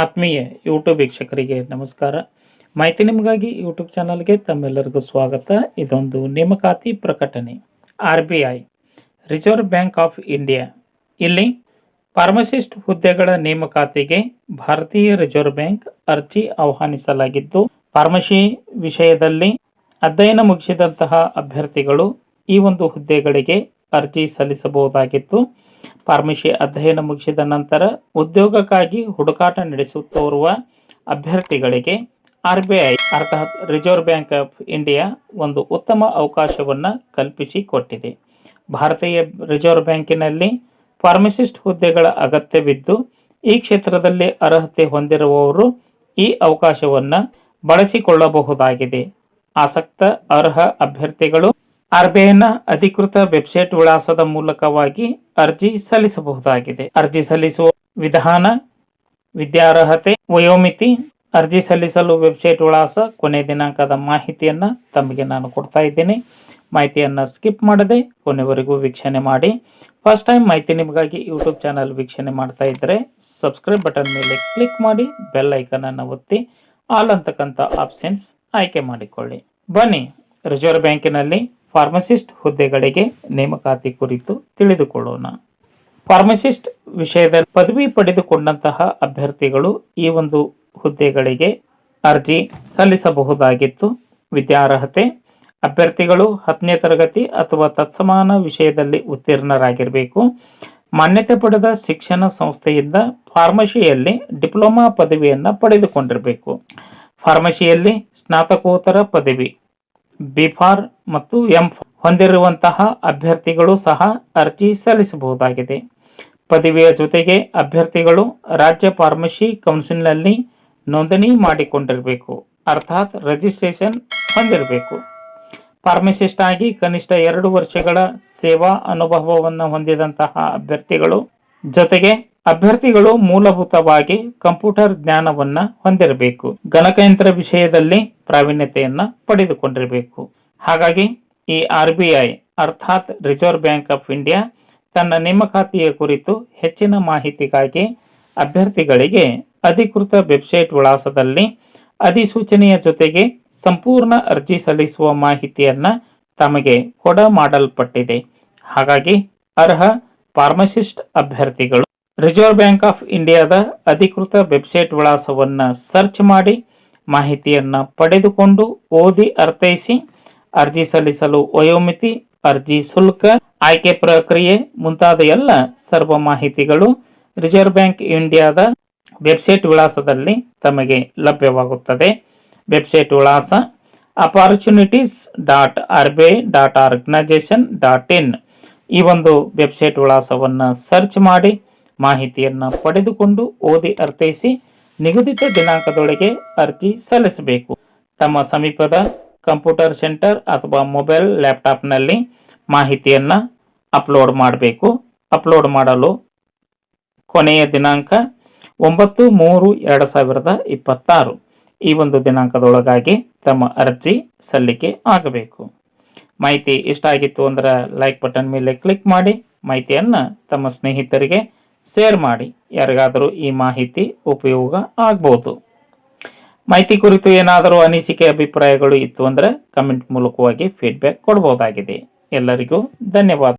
ಆತ್ಮೀಯ ಯೂಟ್ಯೂಬ್ ವೀಕ್ಷಕರಿಗೆ ನಮಸ್ಕಾರ. ಮಾಹಿತಿ ನಿಮಗಾಗಿ ಯೂಟ್ಯೂಬ್ ಚಾನಲ್ಗೆ ತಮ್ಮೆಲ್ಲರಿಗೂ ಸ್ವಾಗತ. ಇದೊಂದು ನೇಮಕಾತಿ ಪ್ರಕಟಣೆ. R B I reserve bank of India ಇಲ್ಲಿ ಫಾರ್ಮಸಿಸ್ಟ್ ಹುದ್ದೆಗಳ ನೇಮಕಾತಿಗೆ ಭಾರತೀಯ ರಿಸರ್ವ್ ಬ್ಯಾಂಕ್ ಅರ್ಜಿ ಆಹ್ವಾನಿಸಲಾಗಿದ್ದು, ಫಾರ್ಮಸಿ ವಿಷಯದಲ್ಲಿ ಅಧ್ಯಯನ ಮುಗಿಸಿದಂತಹ ಅಭ್ಯರ್ಥಿಗಳು ಈ ಒಂದು ಹುದ್ದೆಗಳಿಗೆ ಅರ್ಜಿ ಸಲ್ಲಿಸಬಹುದಾಗಿತ್ತು. ಫಾರ್ಮಸಿ ಅಧ್ಯಯನ ಮುಗಿಸಿದ ನಂತರ ಉದ್ಯೋಗಕ್ಕಾಗಿ ಹುಡುಕಾಟ ನಡೆಸುತ್ತಿರುವ ಅಭ್ಯರ್ಥಿಗಳಿಗೆ ಆರ್ ಬಿ ಐ, ಅರ್ಥಾತ್ ರಿಸರ್ವ್ ಬ್ಯಾಂಕ್ ಆಫ್ ಇಂಡಿಯಾ ಒಂದು ಉತ್ತಮ ಅವಕಾಶವನ್ನು ಕಲ್ಪಿಸಿಕೊಟ್ಟಿದೆ. ಭಾರತೀಯ ರಿಸರ್ವ್ ಬ್ಯಾಂಕಿನಲ್ಲಿ ಫಾರ್ಮಸಿಸ್ಟ್ ಹುದ್ದೆಗಳ ಅಗತ್ಯವಿದ್ದು, ಈ ಕ್ಷೇತ್ರದಲ್ಲಿ ಅರ್ಹತೆ ಹೊಂದಿರುವವರು ಈ ಅವಕಾಶವನ್ನು ಬಳಸಿಕೊಳ್ಳಬಹುದಾಗಿದೆ. ಆಸಕ್ತ ಅರ್ಹ ಅಭ್ಯರ್ಥಿಗಳು ಆರ್ಬಿಐನ ಅಧಿಕೃತ ವೆಬ್ಸೈಟ್ ವಿಳಾಸದ ಮೂಲಕವಾಗಿ ಅರ್ಜಿ ಸಲ್ಲಿಸಬಹುದಾಗಿದೆ. ಅರ್ಜಿ ಸಲ್ಲಿಸುವ ವಿಧಾನ, ವಿದ್ಯಾರ್ಹತೆ, ವಯೋಮಿತಿ, ಅರ್ಜಿ ಸಲ್ಲಿಸಲು ವೆಬ್ಸೈಟ್ ವಿಳಾಸ, ಕೊನೆ ದಿನಾಂಕದ ಮಾಹಿತಿಯನ್ನು ತಮಗೆ ನಾನು ಕೊಡ್ತಾ ಇದ್ದೇನೆ. ಮಾಹಿತಿಯನ್ನು ಸ್ಕಿಪ್ ಮಾಡದೆ ಕೊನೆವರೆಗೂ ವೀಕ್ಷಣೆ ಮಾಡಿ. ಫಸ್ಟ್ ಟೈಮ್ ಮಾಹಿತಿ ನಿಮಗಾಗಿ ಯೂಟ್ಯೂಬ್ ಚಾನಲ್ ವೀಕ್ಷಣೆ ಮಾಡ್ತಾ ಇದ್ದರೆ ಸಬ್ಸ್ಕ್ರೈಬ್ ಬಟನ್ ಮೇಲೆ ಕ್ಲಿಕ್ ಮಾಡಿ, ಬೆಲ್ ಐಕನನ್ನು ಒತ್ತಿ, ಆಲ್ ಅಂತಕ್ಕಂಥ ಆಪ್ಷನ್ಸ್ ಆಯ್ಕೆ ಮಾಡಿಕೊಳ್ಳಿ. ಬನ್ನಿ, ರಿಸರ್ವ್ ಬ್ಯಾಂಕಿನಲ್ಲಿ ಫಾರ್ಮಸಿಸ್ಟ್ ಹುದ್ದೆಗಳಿಗೆ ನೇಮಕಾತಿ ಕುರಿತು ತಿಳಿದುಕೊಳ್ಳೋಣ. ಫಾರ್ಮಸಿಸ್ಟ್ ವಿಷಯದಲ್ಲಿ ಪದವಿ ಪಡೆದುಕೊಂಡಂತಹ ಅಭ್ಯರ್ಥಿಗಳು ಈ ಒಂದು ಹುದ್ದೆಗಳಿಗೆ ಅರ್ಜಿ ಸಲ್ಲಿಸಬಹುದಾಗಿತ್ತು. ವಿದ್ಯಾರ್ಹತೆ, ಅಭ್ಯರ್ಥಿಗಳು ಹತ್ತನೇ ತರಗತಿ ಅಥವಾ ತತ್ಸಮಾನ ವಿಷಯದಲ್ಲಿ ಉತ್ತೀರ್ಣರಾಗಿರಬೇಕು. ಮಾನ್ಯತೆ ಪಡೆದ ಶಿಕ್ಷಣ ಸಂಸ್ಥೆಯಿಂದ ಫಾರ್ಮಸಿಯಲ್ಲಿ ಡಿಪ್ಲೊಮಾ ಪದವಿಯನ್ನು ಪಡೆದುಕೊಂಡಿರಬೇಕು. ಫಾರ್ಮಸಿಯಲ್ಲಿ ಸ್ನಾತಕೋತ್ತರ ಪದವಿ ಬಿಫಾರ್ ಮತ್ತು ಎಂ ಹೊಂದಿರುವಂತಹ ಅಭ್ಯರ್ಥಿಗಳು ಸಹ ಅರ್ಜಿ ಸಲ್ಲಿಸಬಹುದಾಗಿದೆ. ಪದವಿಯ ಜೊತೆಗೆ ಅಭ್ಯರ್ಥಿಗಳು ರಾಜ್ಯ ಫಾರ್ಮಸಿ ಕೌನ್ಸಿಲ್ನಲ್ಲಿ ನೋಂದಣಿ ಮಾಡಿಕೊಂಡಿರಬೇಕು, ಅರ್ಥಾತ್ ರಿಜಿಸ್ಟ್ರೇಷನ್ ಹೊಂದಿರಬೇಕು. ಫಾರ್ಮಸಿಸ್ಟ್ ಆಗಿ ಕನಿಷ್ಠ ಎರಡು ವರ್ಷಗಳ ಸೇವಾ ಅನುಭವವನ್ನು ಹೊಂದಿದಂತಹ ಅಭ್ಯರ್ಥಿಗಳು ಜೊತೆಗೆ ಅಭ್ಯರ್ಥಿಗಳು ಮೂಲಭೂತವಾಗಿ ಕಂಪ್ಯೂಟರ್ ಜ್ಞಾನವನ್ನ ಹೊಂದಿರಬೇಕು. ಗಣಕಯಂತ್ರ ವಿಷಯದಲ್ಲಿ ಪ್ರಾವೀಣ್ಯತೆಯನ್ನ ಪಡೆದುಕೊಂಡಿರಬೇಕು. ಹಾಗಾಗಿ ಈ ಆರ್ ಬಿ ಐ ಅರ್ಥಾತ್ ರಿಸರ್ವ್ ಬ್ಯಾಂಕ್ ಆಫ್ ಇಂಡಿಯಾ ತನ್ನ ನೇಮಕಾತಿಯ ಕುರಿತು ಹೆಚ್ಚಿನ ಮಾಹಿತಿಗಾಗಿ ಅಭ್ಯರ್ಥಿಗಳಿಗೆ ಅಧಿಕೃತ ವೆಬ್ಸೈಟ್ ವಿಳಾಸದಲ್ಲಿ ಅಧಿಸೂಚನೆಯ ಜೊತೆಗೆ ಸಂಪೂರ್ಣ ಅರ್ಜಿ ಸಲ್ಲಿಸುವ ಮಾಹಿತಿಯನ್ನು ತಮಗೆ ಕೊಡ ಮಾಡಲ್ಪಟ್ಟಿದೆ. ಹಾಗಾಗಿ ಅರ್ಹ ಫಾರ್ಮಸಿಸ್ಟ್ ಅಭ್ಯರ್ಥಿಗಳು ರಿಸರ್ವ್ ಬ್ಯಾಂಕ್ ಆಫ್ ಇಂಡಿಯಾದ ಅಧಿಕೃತ ವೆಬ್ಸೈಟ್ ವಿಳಾಸವನ್ನು ಸರ್ಚ್ ಮಾಡಿ ಮಾಹಿತಿಯನ್ನು ಪಡೆದುಕೊಂಡು ಓದಿ ಅರ್ಥೈಸಿ ಅರ್ಜಿ ಸಲ್ಲಿಸಲು ವಯೋಮಿತಿ, ಅರ್ಜಿ ಶುಲ್ಕ, ಆಯ್ಕೆ ಪ್ರಕ್ರಿಯೆ ಮುಂತಾದ ಎಲ್ಲ ಸರ್ವ ಮಾಹಿತಿಗಳು ರಿಸರ್ವ್ ಬ್ಯಾಂಕ್ ಇಂಡಿಯಾದ ವೆಬ್ಸೈಟ್ ವಿಳಾಸದಲ್ಲಿ ತಮಗೆ ಲಭ್ಯವಾಗುತ್ತದೆ. ವೆಬ್ಸೈಟ್ ವಿಳಾಸ opportunities dot R B I dot organisation dot in ಈ ಒಂದು ವೆಬ್ಸೈಟ್ ವಿಳಾಸವನ್ನು ಸರ್ಚ್ ಮಾಡಿ ಮಾಹಿತಿಯನ್ನು ಪಡೆದುಕೊಂಡು ಓದಿ ಅರ್ಥೈಸಿ ನಿಗದಿತ ದಿನಾಂಕದೊಳಗೆ ಅರ್ಜಿ ಸಲ್ಲಿಸಬೇಕು. ತಮ್ಮ ಸಮೀಪದ ಕಂಪ್ಯೂಟರ್ ಸೆಂಟರ್ ಅಥವಾ ಮೊಬೈಲ್ ಲ್ಯಾಪ್ಟಾಪ್ನಲ್ಲಿ ಮಾಹಿತಿಯನ್ನು ಅಪ್ಲೋಡ್ ಮಾಡಬೇಕು. ಅಪ್ಲೋಡ್ ಮಾಡಲು ಕೊನೆಯ ದಿನಾಂಕ ಒಂಬತ್ತು ಮೂರು ಎರಡು ಸಾವಿರದ ಇಪ್ಪತ್ತಾರು. ಈ ಒಂದು ದಿನಾಂಕದೊಳಗಾಗಿ ತಮ್ಮ ಅರ್ಜಿ ಸಲ್ಲಿಕೆ ಆಗಬೇಕು. ಮಾಹಿತಿ ಇಷ್ಟ ಆಗಿತ್ತು ಅಂದ್ರೆ ಲೈಕ್ ಬಟನ್ ಮೇಲೆ ಕ್ಲಿಕ್ ಮಾಡಿ. ಮಾಹಿತಿಯನ್ನು ತಮ್ಮ ಸ್ನೇಹಿತರಿಗೆ ಶೇರ್ ಮಾಡಿ. ಯಾರಿಗಾದರೂ ಈ ಮಾಹಿತಿ ಉಪಯೋಗ ಆಗ್ಬೋದು. ಮಾಹಿತಿ ಕುರಿತು ಏನಾದರೂ ಅನಿಸಿಕೆ, ಅಭಿಪ್ರಾಯಗಳು ಇತ್ತು ಅಂದರೆ ಕಮೆಂಟ್ ಮೂಲಕವಾಗಿ ಫೀಡ್ಬ್ಯಾಕ್ ಕೊಡ್ಬೋದಾಗಿದೆ. ಎಲ್ಲರಿಗೂ ಧನ್ಯವಾದ.